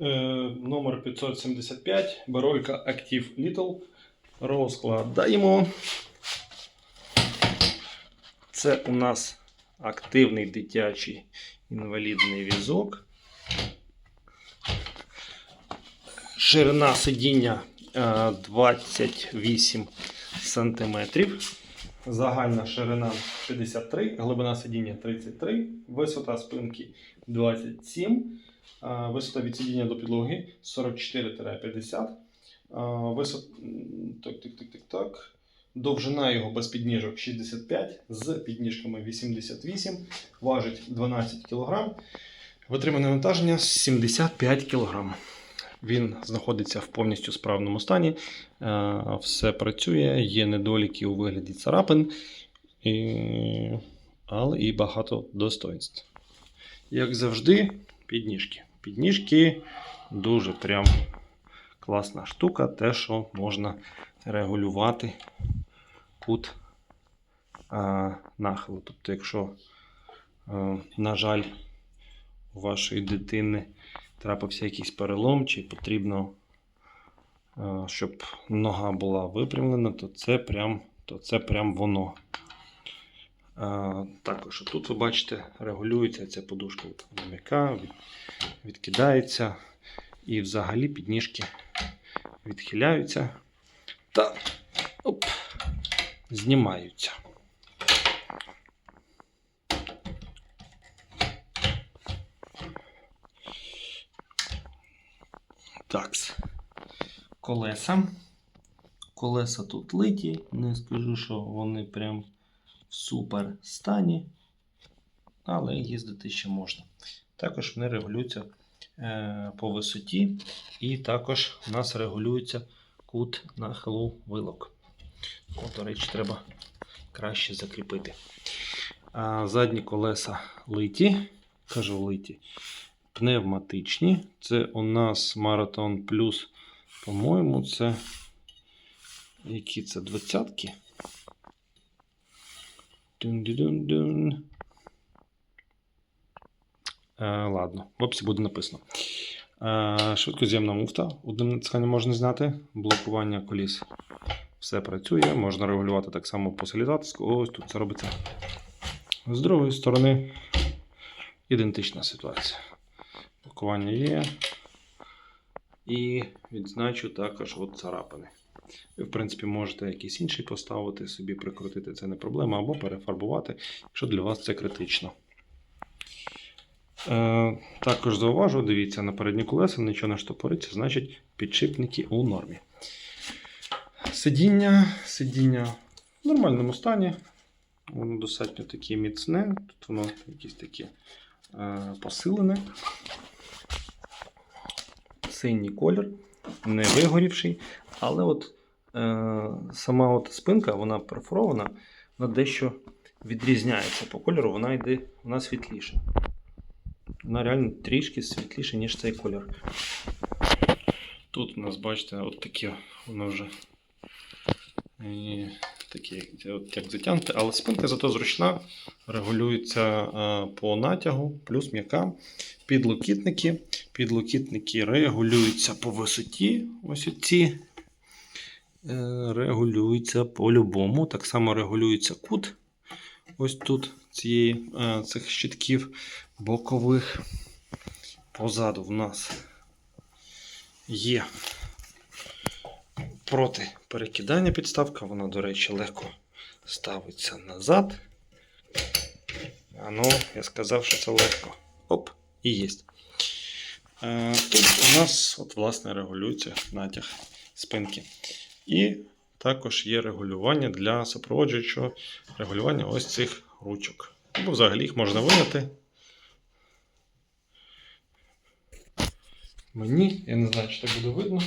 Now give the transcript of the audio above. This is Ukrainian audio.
Е, номер 575, баройка Active Little. Розкладаємо. Це у нас активний дитячий інвалідний візок. Ширина сидіння е, 28 см. Загальна ширина 53, глибина сидіння 33, висота спинки 27, а, висота від до підлоги 44-50. Висот... Так, так, так, так, так. Довжина його без підніжок 65, з підніжками 88, важить 12 кг. Витримане навантаження 75 кг. Він знаходиться в повністю справному стані. Е, Все працює, є недоліки у вигляді царапин, але і багато достоинств. Як завжди, підніжки. Підніжки дуже прям класна штука, те, що можна регулювати кут а, нахилу. Тобто, якщо, е, на жаль, у вашої дитини трапився якийсь перелом, чи потрібно, е, щоб нога була випрямлена, то це прям, то це прям воно. Також тут ви бачите, регулюється ця подушка вона м'яка, відкидається, і взагалі підніжки відхиляються та оп, знімаються. Так. Колеса. Колеса тут литі. Не скажу, що вони прям в супер стані. Але їздити ще можна. Також вони регулюються е, по висоті, і також у нас регулюється кут нахилу вилок. От, до речі, треба краще закріпити. А задні колеса литі, кажу литі, пневматичні. Це у нас Marathon Plus, по-моєму, це які це двадцятки. Дун-дун-дун. Е, ладно, в описі буде написано. Е, швидкоз'ємна муфта. Одним натисканням можна зняти. Блокування коліс. Все працює. Можна регулювати так само по солідатиску. Ось тут це робиться. З другої сторони ідентична ситуація. Блокування є. І відзначу також от царапини. Ви, в принципі, можете якийсь інший поставити, собі прикрутити, це не проблема, або перефарбувати, якщо для вас це критично. Е, також зауважу, дивіться, на передні колеса нічого не штопориться, значить підшипники у нормі. Сидіння, сидіння в нормальному стані. Воно достатньо таке міцне. Тут воно якесь таке е, посилене. Синій колір, не вигорівший, але от е, сама от спинка, вона перфорована, вона дещо відрізняється по кольору, вона йде вона світліша. Вона реально трішки світліша, ніж цей колір. Тут у нас, бачите, от таке воно вже і, таке, от як затягнуте, але спинка зато зручна, регулюється е, по натягу, плюс м'яка. Підлокітники. Підлокітники регулюються по висоті. Ось ці. Е, регулюються по-любому. Так само регулюється кут. Ось тут цієї, е, цих щитків бокових. Позаду в нас є проти перекидання підставка. Вона, до речі, легко ставиться назад. А ну, я сказав, що це легко. Оп, і є. Е, Тут у нас, от, власне, регулюється натяг спинки. І також є регулювання для супроводжуючого регулювання ось цих ручок. Або взагалі їх можна виняти. Мені, я не знаю, чи так буде видно.